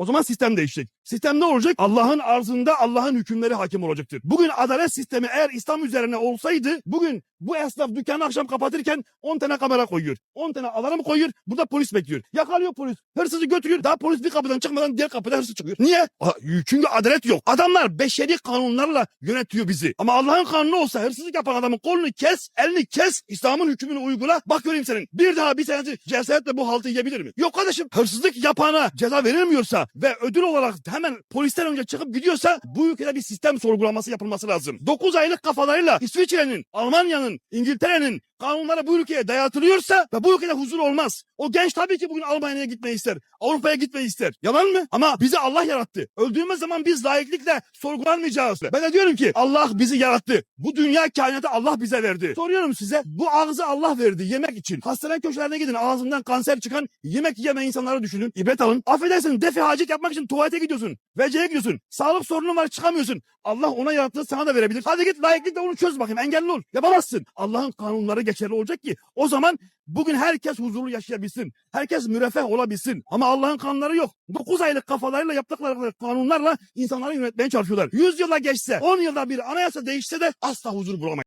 O zaman sistem değişecek. Sistem ne olacak? Allah'ın arzında Allah'ın hükümleri hakim olacaktır. Bugün adalet sistemi eğer İslam üzerine olsaydı bugün bu esnaf dükkanı akşam kapatırken 10 tane kamera koyuyor. 10 tane alarm koyuyor. Burada polis bekliyor. Yakalıyor polis. Hırsızı götürüyor. Daha polis bir kapıdan çıkmadan diğer kapıda hırsız çıkıyor. Niye? Çünkü adalet yok. Adamlar beşeri kanunlarla yönetiyor bizi. Ama Allah'ın kanunu olsa hırsızlık yapan adamın kolunu kes, elini kes, İslam'ın hükmünü uygula. Bak göreyim senin. Bir daha bir senesi cesaretle bu haltı yiyebilir mi? Yok kardeşim. Hırsızlık yapana ceza verilmiyorsa ve ödül olarak hemen polisten önce çıkıp gidiyorsa bu ülkede bir sistem sorgulaması yapılması lazım. 9 aylık kafalarıyla İsviçre'nin, Almanya'nın, İngiltere'nin kanunları bu ülkeye dayatılıyorsa ve bu ülkede huzur olmaz. O genç tabii ki bugün Almanya'ya gitmeyi ister. Avrupa'ya gitmeyi ister. Yalan mı? Ama bizi Allah yarattı. Öldüğümüz zaman biz layıklıkla sorgulanmayacağız. Ben de diyorum ki Allah bizi yarattı. Bu dünya kainatı Allah bize verdi. Soruyorum size bu ağzı Allah verdi yemek için. Hastane köşelerine gidin ağzından kanser çıkan yemek yemeyen insanları düşünün. İbret alın. Affedersin defi hacet yapmak için tuvalete gidiyorsun. Veceye gidiyorsun. Sağlık sorunun var çıkamıyorsun. Allah ona yarattığı sana da verebilir. Hadi git layıklıkla onu çöz bakayım engelli ol. Yapamazsın. Allah'ın kanunları geçerli olacak ki o zaman bugün herkes huzurlu yaşayabilsin. Herkes müreffeh olabilsin. Ama Allah'ın kanunları yok. 9 aylık kafalarıyla yaptıkları kanunlarla insanları yönetmeye çalışıyorlar. 100 yıla geçse, 10 yılda bir anayasa değişse de asla huzur bulamayız.